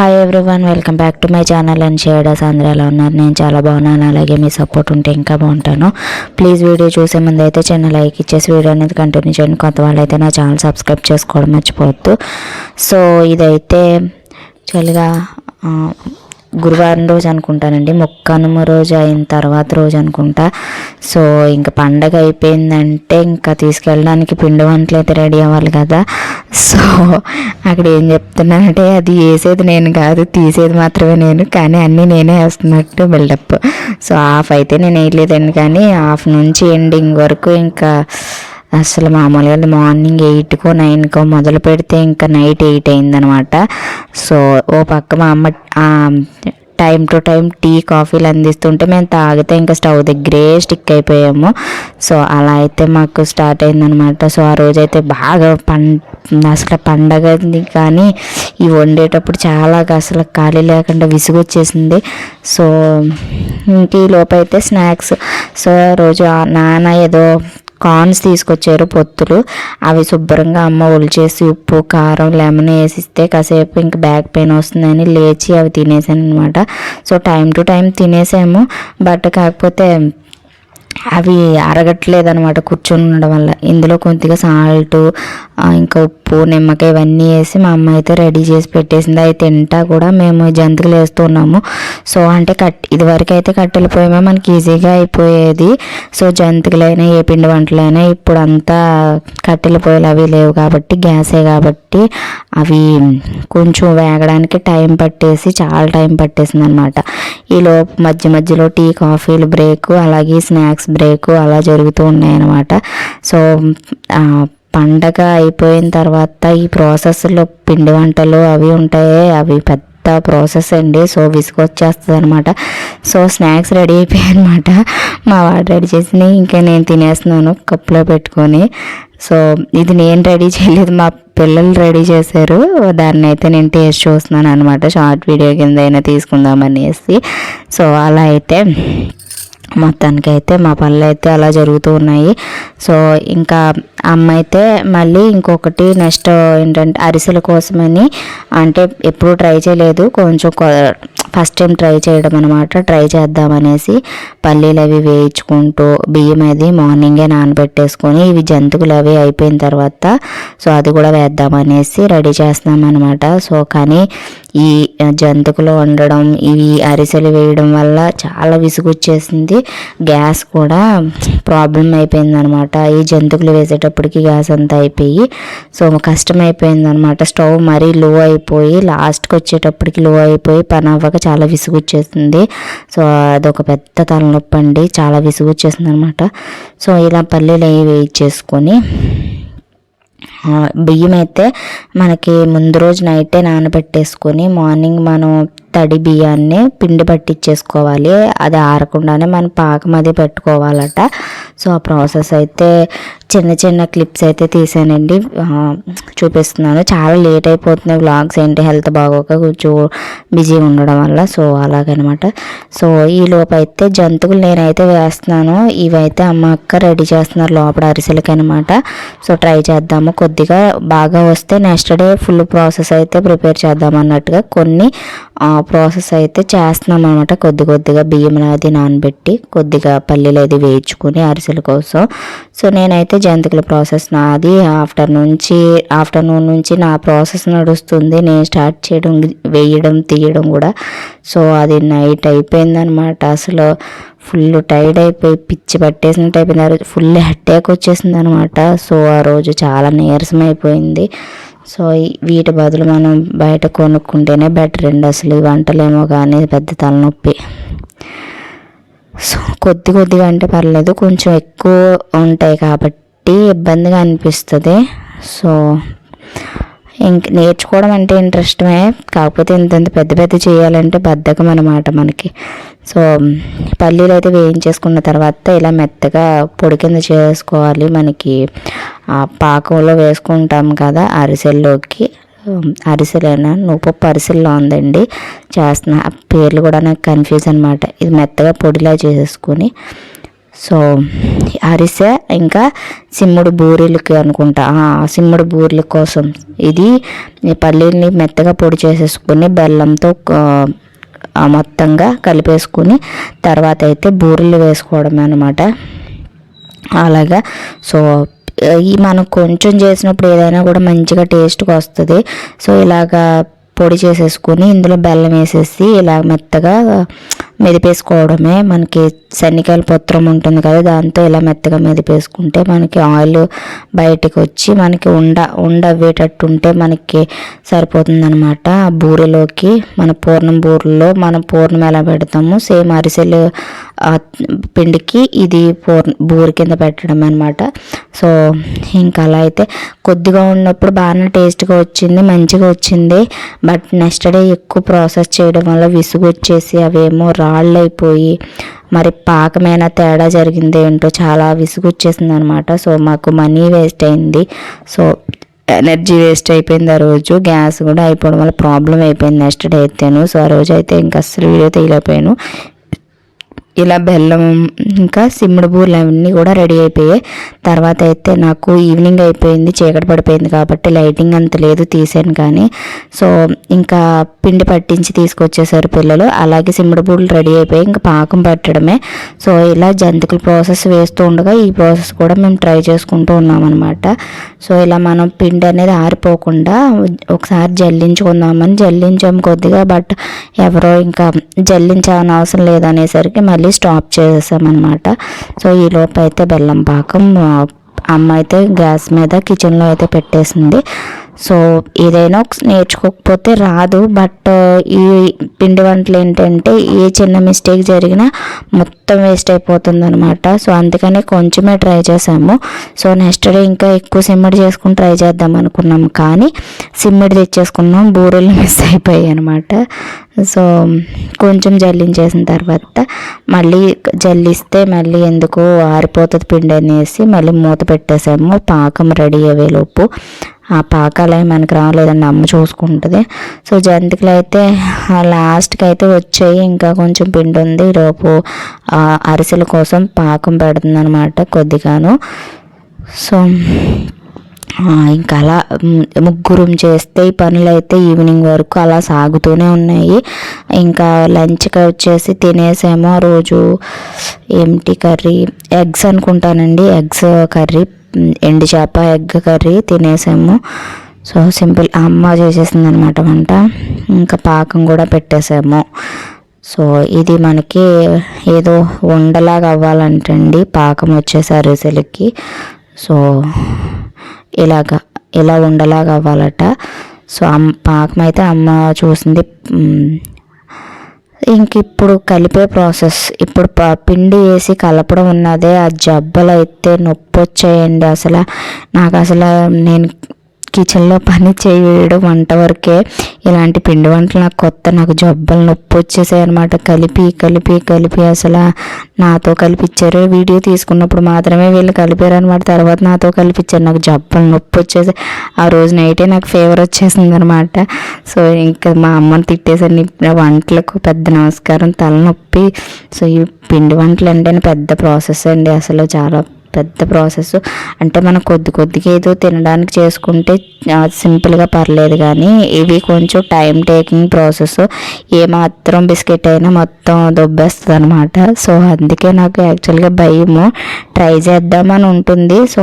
Hi everyone welcome back to my channel and shaders అందరూ ఎలా ఉన్నారు. నేను చాలా బాగున్నాను. అలాగే మీ సపోర్ట్ ఉంటే ఇంకా బాగుంటాను. ప్లీజ్ వీడియో చూసే ముందు అయితే చిన్న లైక్ ఇచ్చేసి వీడియో అనేది కంటిన్యూ చేయండి. కొత్త వాళ్ళు అయితే నా ఛానల్ సబ్స్క్రైబ్ చేసుకోవడం మర్చిపోవద్దు. సో ఇదైతే చలిగా గురువారం రోజు అనుకుంటానండి. మొక్కనుమ రోజు అయిన తర్వాత రోజు అనుకుంటా. సో ఇంకా పండగ అయిపోయిందంటే ఇంకా తీసుకెళ్ళడానికి పిండి వంటలు అయితే రెడీ అవ్వాలి కదా. సో అక్కడ ఏం చెప్తున్నానంటే అది వేసేది నేను కాదు తీసేది మాత్రమే నేను కానీ అన్నీ నేనే వేస్తున్నట్టు బిల్డప్. సో హాఫ్ అయితే నేను వేయలేదండి కానీ హాఫ్ నుంచి ఎండింగ్ వరకు ఇంకా అసలు మామూలుగా మార్నింగ్ ఎయిట్కో నైన్కో మొదలు పెడితే ఇంకా నైట్ ఎయిట్ అయిందనమాట. సో ఓ పక్క మా అమ్మ టైం టు టైం టీ కాఫీలు అందిస్తుంటే మేము తాగితే ఇంకా స్టవ్ దగ్గరే స్టిక్ అయిపోయాము. సో అలా అయితే మాకు స్టార్ట్ అయిందనమాట. సో ఆ రోజైతే బాగా పం అసలు పండగ కానీ ఈ వండేటప్పుడు చాలా అసలు ఖాళీ లేకుండా విసుగు వచ్చేసింది సో ఇంక ఈ లోపైతే స్నాక్స్. సో రోజు నాన్న ఏదో కార్న్స్ తీసుకొచ్చారు పొత్తులు. అవి శుభ్రంగా అమ్మ ఒలిచేసి ఉప్పు కారం లెమన్ వేసిస్తే కాసేపు ఇంక బ్యాక్ పెయిన్ వస్తుందని లేచి అవి తినేసాను అనమాట సో టైం టు టైం తినేసాము. బట్ కాకపోతే అవి అరగట్లేదు అనమాట కూర్చొని ఉండడం వల్ల. ఇందులో కొద్దిగా సాల్ట్ ఇంకా ఉప్పు నిమ్మకాయ ఇవన్నీ వేసి మా అమ్మ అయితే రెడీ చేసి పెట్టేసింది. అవి తింటా కూడా మేము జంతికలు వేస్తున్నాము సో అంటే కట్ ఇదివరకు అయితే కట్టెల పొయ్యమే మనకి ఈజీగా అయిపోయేది. సో జంతికలైనా ఏ పిండి వంటలైనా ఇప్పుడు అంతా కట్టెల పొయ్యిలు అవి లేవు కాబట్టి గ్యాసే కాబట్టి అవి కొంచెం వేగడానికి టైం పట్టేసి చాలా టైం పట్టేసింది అనమాట ఈలోపు మధ్య మధ్యలో టీ కాఫీలు బ్రేక్ అలాగే స్నాక్స్ బ్రేక్ అలా జరుగుతూ ఉన్నాయన్నమాట సో పండగ అయిపోయిన తర్వాత ఈ ప్రాసెస్లో పిండి వంటలు అవి ఉంటాయి అవి పెద్ద ప్రాసెస్ అండి. సో విసుగొచ్చేస్తుంది అనమాట సో స్నాక్స్ రెడీ అయిపోయాయి అనమాట మా వాడు రెడీ చేసి ఇంకా నేను తినేస్తున్నాను కప్పులో పెట్టుకొని. సో ఇది నేను రెడీ చేయలేదు. మా పిల్లలు రెడీ చేశారు. దాన్ని అయితే నేను టేస్ట్ చూస్తున్నాను అనమాట షార్ట్ వీడియో కింద అయినా తీసుకుందామనేసి. సో అలా అయితే మొత్తానికి అయితే మా పనులు అయితే అలా జరుగుతూ ఉన్నాయి. సో ఇంకా అమ్మ అయితే మళ్ళీ ఇంకొకటి నెక్స్ట్ ఏంటంటే అరిసెల కోసమని అంటే ఎప్పుడు ట్రై చేయలేదు. కొంచెం ఫస్ట్ టైం ట్రై చేయడం అనమాట ట్రై చేద్దామనేసి పల్లీలు అవి వేయించుకుంటూ బియ్యం అది మార్నింగే నానబెట్టేసుకొని ఇవి జంతుకులు అవి అయిపోయిన తర్వాత సో అది కూడా వేద్దామనేసి రెడీ చేస్తున్నాం అనమాట సో కానీ ఈ జంతికలు వండడం ఇవి అరిసెలు వేయడం వల్ల చాలా విసుగొచ్చేసింది. గ్యాస్ కూడా ప్రాబ్లం అయిపోయింది అనమాట ఈ జంతికలు వేసేటప్పటికి గ్యాస్ అంతా అయిపోయి సో కష్టం అయిపోయింది అనమాట స్టవ్ మరీ లో అయిపోయి లాస్ట్కి వచ్చేటప్పటికి లో అయిపోయి పని అవ్వక చాలా విసుగొచ్చేసింది. సో అదొక పెద్ద తలనొప్పి అండి చాలా విసుగొచ్చేసింది అనమాట సో ఇలా పల్లీలు అవి వేయించేసుకొని బియ్యం అయితే మనకి ముందు రోజు నైటే నానబెట్టేసుకొని మార్నింగ్ మనం తడి బియ్యాన్ని పిండి పట్టించేసుకోవాలి అది ఆరకుండానే మనం పాకం అది పెట్టుకోవాలట. సో ఆ ప్రాసెస్ అయితే చిన్న చిన్న క్లిప్స్ అయితే తీసానండి. చూపిస్తున్నాను. చాలా లేట్ అయిపోతున్నాయి వ్లాగ్స్. ఏంటి? హెల్త్ బాగోక కొంచెం బిజీ ఉండడం వల్ల. సో అలాగనమాట. సో ఈ లోపు అయితే జంతువులు నేనైతే వేస్తున్నాను. ఇవైతే అమ్మ అక్క రెడీ చేస్తున్నారు లోపల అరిసెలకి అనమాట సో ట్రై చేద్దాము. కొద్దిగా బాగా వస్తే నెక్స్ట్ డే ఫుల్ ప్రాసెస్ అయితే ప్రిపేర్ చేద్దాం అన్నట్టుగా కొన్ని ప్రాసెస్ అయితే చేస్తున్నాం అనమాట కొద్ది కొద్దిగా బియ్యం అది నానబెట్టి కొద్దిగా పల్లీలు అది వేయించుకుని అరిసెల కోసం. సో నేనైతే జంతికల ప్రాసెస్ నాది. ఆఫ్టర్ నుంచి ఆఫ్టర్నూన్ నుంచి నా ప్రాసెస్ నడుస్తుంది. నేను స్టార్ట్ చేయడం వేయడం తీయడం కూడా. సో అది నైట్ అయిపోయిందనమాట అసలు ఫుల్ టైర్డ్ అయిపోయి పిచ్చి పట్టేసినట్టు అయిపోయింది. ఆ రోజు ఫుల్ హెడ్ఏక్ వచ్చేసింది అనమాట సో ఆ రోజు చాలా నీరసం అయిపోయింది. సో వీటి బదులు మనం బయట కొనుక్కుంటేనే బెటర్ అండి. అసలు ఈ వంటలేమో కానీ పెద్ద తలనొప్పి. సో కొద్ది కొద్దిగా అంటే పర్లేదు కొంచెం ఎక్కువ ఉంటాయి కాబట్టి ఇబ్బందిగా అనిపిస్తుంది. సో ఇంక నేర్చుకోవడం అంటే ఇంట్రెస్టమే. కాకపోతే ఇంత పెద్ద పెద్ద చేయాలంటే బద్ధకం అనమాట మనకి. సో పల్లీలు అయితే వేయించేసుకున్న తర్వాత ఇలా మెత్తగా పొడి కింద చేసుకోవాలి మనకి. పాకంలో వేసుకుంటాం కదా అరిసెల్లోకి. అరిసెలేనా? నువ్వుపప్పు అరిసెల్లో ఉందండి. చేస్తున్న. పేర్లు కూడా నాకు కన్ఫ్యూజ్ అనమాట ఇది మెత్తగా పొడిలా చేసేసుకొని సో అరిసె ఇంకా సిమ్ముడు బూరెలకి అనుకుంటా. సిమ్ముడు బూరెల కోసం. ఇది ఈ పల్లీల్ని మెత్తగా పొడి చేసేసుకుని బెల్లంతో మొత్తంగా కలిపేసుకుని తర్వాత అయితే బూరెలు వేసుకోవడం అనమాట అలాగా. సో ఈ మనం కొంచెం చేసినప్పుడు ఏదైనా కూడా మంచిగా టేస్ట్గా వస్తుంది. సో ఇలాగా పొడి చేసేసుకొని ఇందులో బెల్లం వేసేసి ఇలా మెత్తగా మెదిపేసుకోవడమే మనకి శనికాయల పత్రం ఉంటుంది కదా దాంతో ఇలా మెత్తగా మెదిపేసుకుంటే మనకి ఆయిల్ బయటికి వచ్చి మనకి ఉండ ఉండ ఉంటే మనకి సరిపోతుంది అనమాట ఆ బూరెలోకి మన పూర్ణం బూరెలో మనం పూర్ణం ఎలా పెడతాము సేమ్ అరిసెలు పిండికి ఇది పూర్ణ బూరి కింద పెట్టడం అనమాట సో ఇంకా అలా అయితే కొద్దిగా ఉన్నప్పుడు బాగానే టేస్ట్గా వచ్చింది మంచిగా వచ్చింది. బట్ నెక్స్ట్ డే ఎక్కువ ప్రాసెస్ చేయడం వల్ల విసుగు వచ్చేసి అవేమో రా అయిపోయి మరి పాకమైన తేడా జరిగింది ఏంటో చాలా విసుగు వచ్చేసింది అనమాట సో మాకు మనీ వేస్ట్ అయింది. సో ఎనర్జీ వేస్ట్ అయిపోయింది ఆ రోజు. గ్యాస్ కూడా అయిపోవడం వల్ల ప్రాబ్లం అయిపోయింది నెక్స్ట్ డే అయితేను. సో ఆ రోజు అయితే ఇంకా అసలు వీడియో తీయలేకపోయాను. ఇలా బెల్లం ఇంకా సిమ్మిడి పూలు అవన్నీ కూడా రెడీ అయిపోయాయి. తర్వాత అయితే నాకు ఈవినింగ్ అయిపోయింది చీకటి పడిపోయింది కాబట్టి లైటింగ్ అంత లేదు తీసాను కానీ. సో ఇంకా పిండి పట్టించి తీసుకొచ్చేసారు పిల్లలు. అలాగే సిమ్మిడి పూలు రెడీ అయిపోయి ఇంకా పాకం పట్టడమే. సో ఇలా జంతికల ప్రాసెస్ వేస్తూ ఉండగా ఈ ప్రాసెస్ కూడా మేము ట్రై చేసుకుంటూ ఉన్నాం అనమాట సో ఇలా మనం పిండి అనేది ఆరిపోకుండా ఒకసారి జల్లించుకుందామని జల్లించాము కొద్దిగా బట్ ఎవరో ఇంకా జల్లించాలని అవసరం లేదనేసరికి మళ్ళీ స్టాప్ చేసేసామన్నమాట. సో ఈ లోపు అయితే బెల్లం పాకం అమ్మ అయితే గ్యాస్ మీద కిచెన్లో అయితే పెట్టేసింది. సో ఏదైనా ఒక- నేర్చుకోకపోతే రాదు. బట్ ఈ పిండి వంటలు ఏంటంటే ఏ చిన్న మిస్టేక్ జరిగినా మొత్తం వేస్ట్ అయిపోతుంది అనమాట సో అందుకని కొంచెమే ట్రై చేసాము సో నెక్స్ట్ డే ఇంకా ఎక్కువ సిమ్మిడి చేసుకుని ట్రై చేద్దాం అనుకున్నాం కానీ సిమ్మిడి తెచ్చేసుకున్నాం. బూరెలు మిస్ అయిపోయాయి అనమాట సో కొంచెం జల్లించేసిన తర్వాత మళ్ళీ జల్లిస్తే మళ్ళీ ఎందుకు ఆరిపోతుంది పిండి అనేసి మళ్ళీ మూత పెట్టేసాము. పాకం రెడీ అయ్యేలోపు. ఆ పాకాలు అవి మనకి రాలేదండి అమ్మ చూసుకుంటుంది. సో జంతికలు అయితే లాస్ట్కి అయితే వచ్చాయి. ఇంకా కొంచెం పిండి ఉంది. ఈరోపు అరిసెల కోసం పాకం పెడుతుందనమాట కొద్దిగాను. సో ఇంకా అలా ముగ్గురం చేస్తే ఈ పనులు అయితే ఈవినింగ్ వరకు అలా సాగుతూనే ఉన్నాయి. ఇంకా లంచ్కి వచ్చేసి తినేసేమో రోజు ఏమిటి కర్రీ? ఎగ్స్ అనుకుంటానండి. Eggs curry. ఎండు చేప ఎగ్ కర్రీ తినేసాము. సో సింపుల్ అమ్మ చేసేసింది అనమాట వంట. ఇంకా పాకం కూడా పెట్టేసాము. సో ఇది మనకి ఏదో ఉండలాగా అవ్వాలంటండి. పాకం వచ్చేసి అరిసెలకి సో ఇలాగా ఇలా ఉండలాగా అవ్వాలట. సో అమ్మ పాకం అయితే అమ్మ చూసింది. ఇంక ఇప్పుడు కలిపే ప్రాసెస్. ఇప్పుడు ప- పిండి వేసి కలపడం ఉన్నదే. ఆ జబ్బలు అయితే నొప్పి వచ్చాయండి అసలు. నాకు అసలు నేను కిచెన్లో పని చేయడం వంట వరకే ఇలాంటి పిండి వంటలు నాకు కొత్త నాకు జబ్బలు నొప్పి వచ్చేసాయి అనమాట కలిపి కలిపి కలిపి అసలు నాతో కలిపిచ్చారు. వీడియో తీసుకున్నప్పుడు మాత్రమే వీళ్ళు కలిపారు అనమాట తర్వాత నాతో కలిపిచ్చారు. నాకు జబ్బలు నొప్పి వచ్చేసి ఆ రోజు నైటే నాకు ఫీవర్ వచ్చేసింది అనమాట సో ఇంకా మా అమ్మని తిట్టేసరి వంటలకు పెద్ద నమస్కారం తలనొప్పి. సో ఈ పిండి వంటలు అంటే పెద్ద ప్రాసెస్ అండి. అసలు చాలా పెద్ద ప్రాసెస్. అంటే మనం కొద్ది కొద్దిగా ఏదో తినడానికి చేసుకుంటే సింపుల్గా పర్లేదు కానీ ఇవి కొంచెం టైం టేకింగ్ ప్రాసెస్. ఏమాత్రం బిస్కెట్ అయినా మొత్తం దొబ్బేస్తుంది అనమాట సో అందుకే నాకు యాక్చువల్గా భయము. ట్రై చేద్దామని ఉంటుంది. సో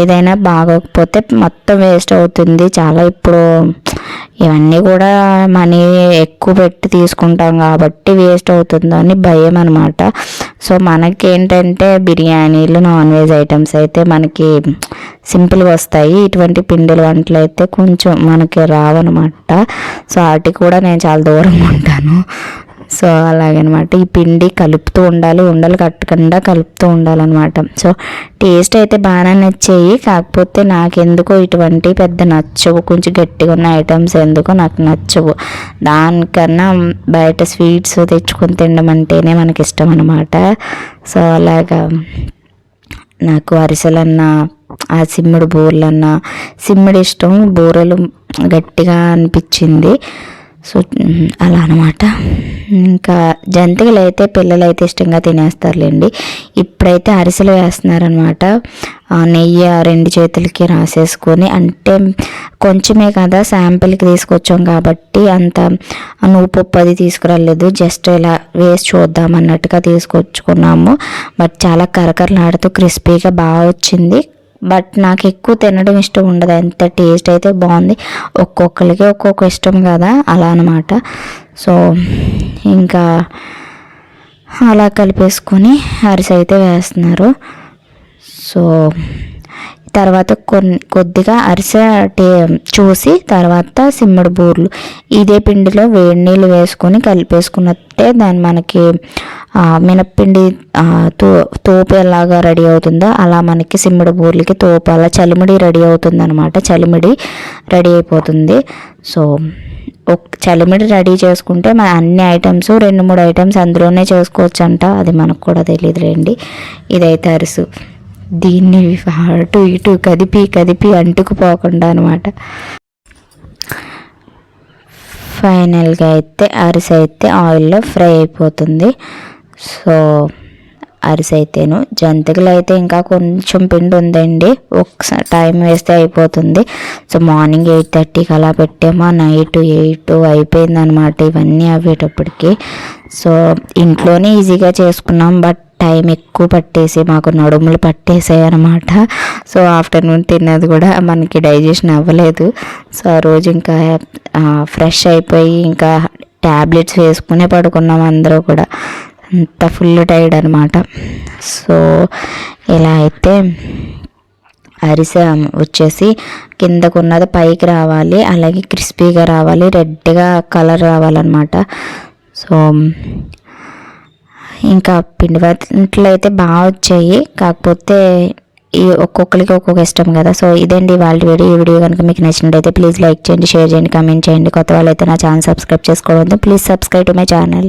ఏదైనా బాగోకపోతే మొత్తం వేస్ట్ అవుతుంది. చాలా ఇప్పుడు ఇవన్నీ కూడా మనీ ఎక్కువ పెట్టి తీసుకుంటాం కాబట్టి వేస్ట్ అవుతుందని భయం అనమాట సో మనకి ఏంటంటే బిర్యానీలు నాన్ వెజ్ ఐటమ్స్ అయితే మనకి సింపుల్గా వస్తాయి. ఇటువంటి పిండిల వంటలు అయితే కొంచెం మనకి రావన్నమాట. సో వాటికి కూడా నేను చాలా దూరంగా ఉంటాను. సో అలాగనమాట. ఈ పిండి కలుపుతూ ఉండాలి ఉండలు కట్టకుండా కలుపుతూ ఉండాలన్నమాట సో టేస్ట్ అయితే బాగానే నచ్చాయి కాకపోతే నాకెందుకో ఇటువంటి పెద్ద నచ్చవు. కొంచెం గట్టిగా ఉన్న ఐటమ్స్ ఎందుకో నాకు నచ్చవు. దానికన్నా బయట స్వీట్స్ తెచ్చుకొని తినడం అంటేనే మనకి ఇష్టం అనమాట సో అలాగా నాకు అరిసెలన్నా ఆ సిమ్ముడు బూరెలన్నా సిమ్ముడు ఇష్టం. బూరెలు గట్టిగా అనిపించింది. సో అలా అనమాట ఇంకా జంతికలు అయితే పిల్లలు అయితే ఇష్టంగా తినేస్తారులేండి. ఇప్పుడైతే అరిసెలు వేస్తున్నారనమాట నెయ్యి ఆ రెండు చేతులకి రాసేసుకొని అంటే కొంచెమే కదా శాంపిల్కి తీసుకొచ్చాం కాబట్టి అంత నూపు అది తీసుకురాలేదు. జస్ట్ ఇలా వేసి చూద్దాం అన్నట్టుగా తీసుకొచ్చుకున్నాము. బట్ చాలా కరకరలాడుతూ క్రిస్పీగా బాగా వచ్చింది. బట్ నాకు ఎక్కువ తినడం ఇష్టం ఉండదు. ఎంత టేస్ట్ అయితే బాగుంది. ఒక్కొక్కరికి ఒక్కొక్క ఇష్టం కదా అలా అనమాట సో ఇంకా అలా కలిపేసుకొని అరిసె అయితే వేస్తున్నారు. సో తర్వాత కొన్ని కొద్దిగా అరిసె టే చూసి తర్వాత సిమ్మడి బూర్లు. ఇదే పిండిలో వేడి నీళ్ళు వేసుకొని కలిపేసుకున్నట్టే దాన్ని మనకి మినప్పిండి తో తోపు ఎలాగా రెడీ అవుతుందో అలా మనకి సిమ్మడి బూర్లకి తోపు అలా చలిమిడి రెడీ అవుతుంది అనమాట చలిమిడి రెడీ అయిపోతుంది. సో ఒక చలిమిడి రెడీ చేసుకుంటే మన అన్ని ఐటమ్స్ రెండు మూడు ఐటమ్స్ అందులోనే చేసుకోవచ్చు అంట అది మనకు కూడా తెలియదులేండి ఇదైతే అరుసు. దీన్ని అటు ఇటు కదిపి కదిపి అంటుకుపోకుండా అనమాట ఫైనల్గా అయితే అరిసె అయితే ఆయిల్లో ఫ్రై అయిపోతుంది. సో అరిసె అయితేను. జంతికలు అయితే ఇంకా కొంచెం పిండి ఉందండి. ఒకసారి టైం వేస్తే అయిపోతుంది. సో మార్నింగ్ ఎయిట్ థర్టీకి అలా పెట్టామా. నైట్ ఎయిట్ అయిపోయింది అనమాట ఇవన్నీ అవ్వేటప్పటికి. సో ఇంట్లోనే ఈజీగా చేసుకున్నాం. బట్ టైం ఎక్కువ పట్టేసి మాకు నడుములు పట్టేసాయి అనమాట సో ఆఫ్టర్నూన్ తిన్నది కూడా మనకి డైజెషన్ అవ్వలేదు. సో ఆ రోజు ఇంకా ఫ్రెష్ అయిపోయి ఇంకా ట్యాబ్లెట్స్ వేసుకునే పడుకున్నాం అందరూ కూడా. అంత ఫుల్ టైర్డ్ అనమాట సో ఇలా అయితే అరిసె వచ్చేసి కిందకున్నది పైకి రావాలి అలాగే క్రిస్పీగా రావాలి రెడ్గా కలర్ రావాలన్నమాట. సో ఇంకా పిండి వంటలు అయితే బాగా వచ్చాయి. కాకపోతే ఈ ఒక్కొక్కరికి ఒక్కొక్క ఇష్టం కదా. సో ఇదండి వాళ్ళ వీడియో. ఈ వీడియో కనుక మీకు నచ్చినట్టయితే ప్లీజ్ లైక్ చేయండి షేర్ చేయండి కామెంట్ చేయండి. కొత్త వాళ్ళైతే నా ఛానల్ సబ్స్క్రైబ్ చేసుకోవడం please subscribe to my channel.